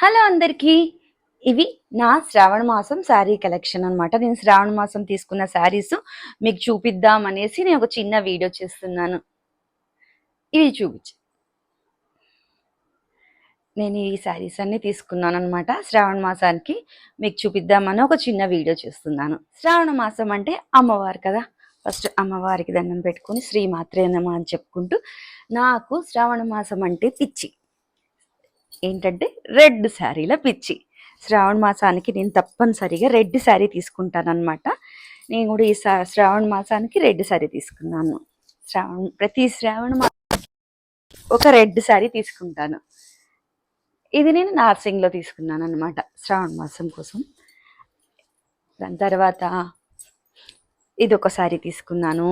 Hello అందరికీ. ఇవి నా శ్రావణ మాసం శారీ కలెక్షన్ అనమాట నేను శ్రావణ మాసం తీసుకున్న శారీస్ మీకు చూపిద్దాం అనేసి నేను ఒక చిన్న వీడియో చేస్తున్నాను. ఇవి చూపించు. నేను ఈ శారీస్ అన్ని తీసుకున్నాను అనమాట శ్రావణ మాసానికి మీకు చూపిద్దామని ఒక చిన్న వీడియో చేస్తున్నాను. శ్రావణ మాసం అంటే అమ్మవారు కదా. ఫస్ట్ అమ్మవారికి దండం పెట్టుకుని శ్రీమాత్రేనమ్మ అని చెప్పుకుంటూ నాకు శ్రావణ మాసం అంటే పిచ్చి. ఏంటంటే రెడ్ శారీల పిచ్చి. శ్రావణ మాసానికి నేను తప్పనిసరిగా రెడ్ శారీ తీసుకుంటాను అనమాట నేను కూడా ఈ శ్రావణ మాసానికి రెడ్ శారీ తీసుకున్నాను. శ్రావణ ప్రతి శ్రావణ మా ఒక రెడ్ శారీ తీసుకుంటాను. ఇది నేను నార్సింగ్లో తీసుకున్నాను అనమాట శ్రావణ మాసం కోసం. దాని తర్వాత ఇది ఒక శారీ తీసుకున్నాను.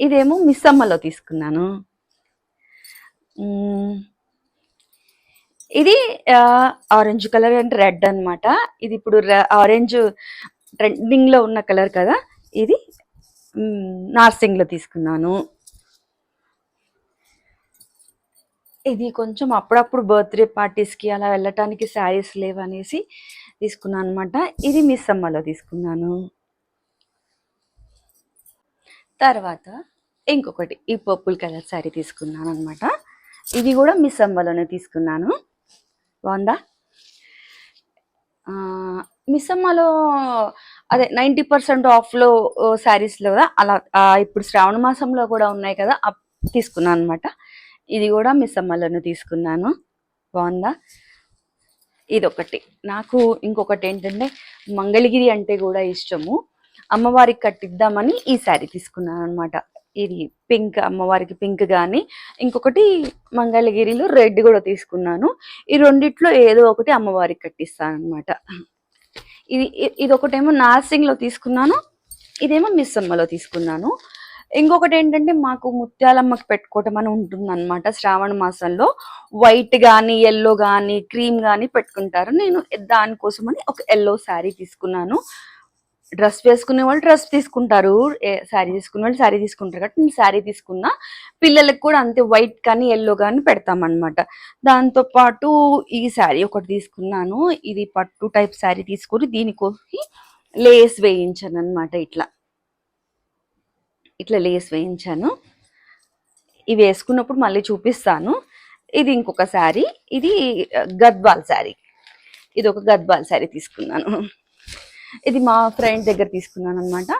ఇదేమో మిస్సమ్మలో తీసుకున్నాను. ఇది ఆరెంజ్ కలర్ అంటే రెడ్ అనమాట ఇది ఇప్పుడు ఆరెంజ్ ట్రెండింగ్లో ఉన్న కలర్ కదా. ఇది నార్సింగ్లో నార్సింగ్లో తీసుకున్నాను. ఇది కొంచెం అప్పుడప్పుడు బర్త్డే పార్టీస్కి అలా వెళ్ళటానికి శారీస్ లేవనేసి తీసుకున్నాను అనమాట ఇది మిస్ అమ్మలో తీసుకున్నాను. తర్వాత ఇంకొకటి ఈ పర్పుల్ కలర్ శారీ తీసుకున్నాను అనమాట ఇది కూడా మిస్ అమ్మలోనే తీసుకున్నాను. బాగుందా? ఆ, మిస్ అమ్మలో అదే నైంటీ పర్సెంట్ ఆఫ్లో శారీస్లో కదా అలా ఇప్పుడు శ్రావణ మాసంలో కూడా ఉన్నాయి కదా తీసుకున్నాను అనమాట ఇది కూడా మిస్ అమ్మలోనే తీసుకున్నాను. బాగుందా? ఇదొకటి. నాకు ఇంకొకటి ఏంటంటే మంగళగిరి అంటే కూడా ఇష్టము. అమ్మవారికి కట్టిద్దామని ఈ శారీ తీసుకున్నాను అనమాట ఇది పింక్ అమ్మవారికి పింక్ కానీ ఇంకొకటి మంగళగిరిలో రెడ్ కూడా తీసుకున్నాను. ఈ రెండిట్లో ఏదో ఒకటి అమ్మవారికి కట్టిస్తాను అనమాట ఇది ఇది ఒకటేమో నార్సింగ్లో తీసుకున్నాను ఇదేమో మిస్ అమ్మలో తీసుకున్నాను. ఇంకొకటి ఏంటంటే మాకు ముత్యాలమ్మకి పెట్టుకోవటం అని ఉంటుంది అనమాట శ్రావణ మాసంలో. వైట్ కానీ ఎల్లో కానీ క్రీమ్ కానీ పెట్టుకుంటారు. నేను దానికోసమని ఒక ఎల్లో శారీ తీసుకున్నాను. డ్రెస్ వేసుకునే వాళ్ళు డ్రెస్ తీసుకుంటారు. శారీ తీసుకునే వాళ్ళు శారీ తీసుకుంటారు కాబట్టి నేను శారీ తీసుకున్నా. పిల్లలకు కూడా అంతే వైట్ కానీ ఎల్లో కానీ పెడతామన్నమాట. దాంతో పాటు ఈ శారీ ఒకటి తీసుకున్నాను. ఇది పట్టు టైప్ శారీ తీసుకొని దీనికోసి లేస్ వేయించాను అనమాట ఇట్లా. ఇట్లా లేస్ వేయించాను. ఇవి వేసుకున్నప్పుడు మళ్ళీ చూపిస్తాను. ఇది ఇంకొక శారీ. ఇది గద్వాల్ శారీ. ఇది ఒక గద్వాల్ శారీ తీసుకున్నాను. ఇది మా ఫ్రెండ్ దగ్గర తీసుకున్నాను అనమాట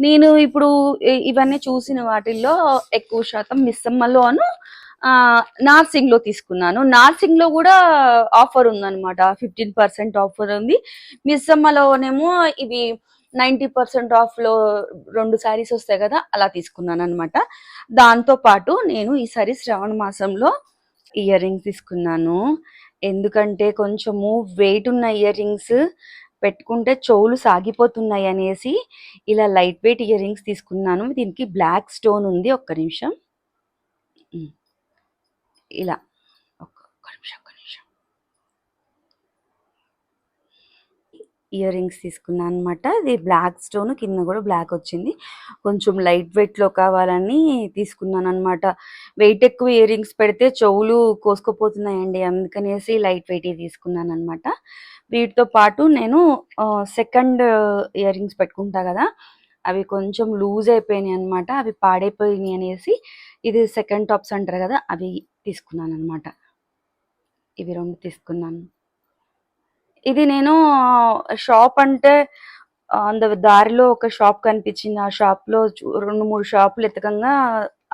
నేను ఇప్పుడు ఇవన్నీ చూసిన వాటిల్లో ఎక్కువ శాతం మిస్సమ్మలోను ఆ, నార్సింగ్లో తీసుకున్నాను. నార్సింగ్లో కూడా ఆఫర్ ఉందన్నమాట. ఫిఫ్టీన్ పర్సెంట్ ఆఫర్ ఉంది. మిస్సమ్మలోనేమో ఇవి నైంటీ పర్సెంట్ ఆఫ్లో రెండు శారీస్ వస్తాయి కదా అలా తీసుకున్నాను అనమాట దాంతో పాటు నేను సారీ శ్రావణ మాసంలో ఇయర్ రింగ్స్ తీసుకున్నాను. ఎందుకంటే కొంచెము వెయిట్ ఉన్న ఇయర్ రింగ్స్ పెట్టుకుంటే చెవులు సాగిపోతున్నాయి అనేసి ఇలా లైట్ వెయిట్ ఇయర్ రింగ్స్ తీసుకున్నాను. దీనికి బ్లాక్ స్టోన్ ఉంది. ఒక్క నిమిషం. ఇలా ఒక్క ఒక్క నిమిషం ఒక్క నిమిషం ఇయర్ రింగ్స్ తీసుకున్నాను అనమాట ఇది బ్లాక్ స్టోన్ కింద కూడా బ్లాక్ వచ్చింది. కొంచెం లైట్ వెయిట్లో కావాలని తీసుకున్నాను అనమాట వెయిట్ ఎక్కువ ఇయర్ రింగ్స్ పెడితే చెవులు కోసుకుపోతున్నాయండి అందుకనేసి లైట్ వెయిట్ తీసుకున్నాను అనమాట వీటితో పాటు నేను సెకండ్ ఇయర్ రింగ్స్ పెట్టుకుంటా కదా అవి కొంచెం లూజ్ అయిపోయినాయి అనమాట అవి పాడైపోయినాయి అనేసి ఇది సెకండ్ టాప్స్ అంటారు కదా అవి తీసుకున్నాను అనమాట ఇవి రెండు తీసుకున్నాను. ఇది నేను షాప్ అంటే అంద దారిలో ఒక షాప్ కనిపించింది. ఆ షాప్లో రెండు మూడు షాపులు ఎతకంగా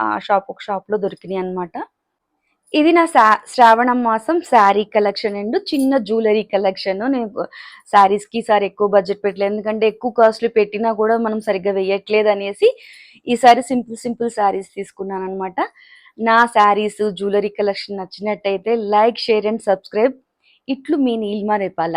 ఆ షాప్ ఒక షాప్లో దొరికినాయి అనమాట ఇది నా శా శ్రావణ మాసం శారీ కలెక్షన్ అండ్ చిన్న జ్యువెలరీ కలెక్షన్. నేను శారీస్కి ఈసారి ఎక్కువ బడ్జెట్ పెట్టలేదు. ఎందుకంటే ఎక్కువ కాస్ట్లు పెట్టినా కూడా మనం సరిగ్గా వేయట్లేదు అనేసి ఈసారి సింపుల్ సింపుల్ శారీస్ తీసుకున్నాను అనమాట నా శారీస్ జ్యువెలరీ కలెక్షన్ నచ్చినట్టయితే లైక్ షేర్ అండ్ సబ్స్క్రైబ్. ఇట్లు మీ నీల్మా రెపాల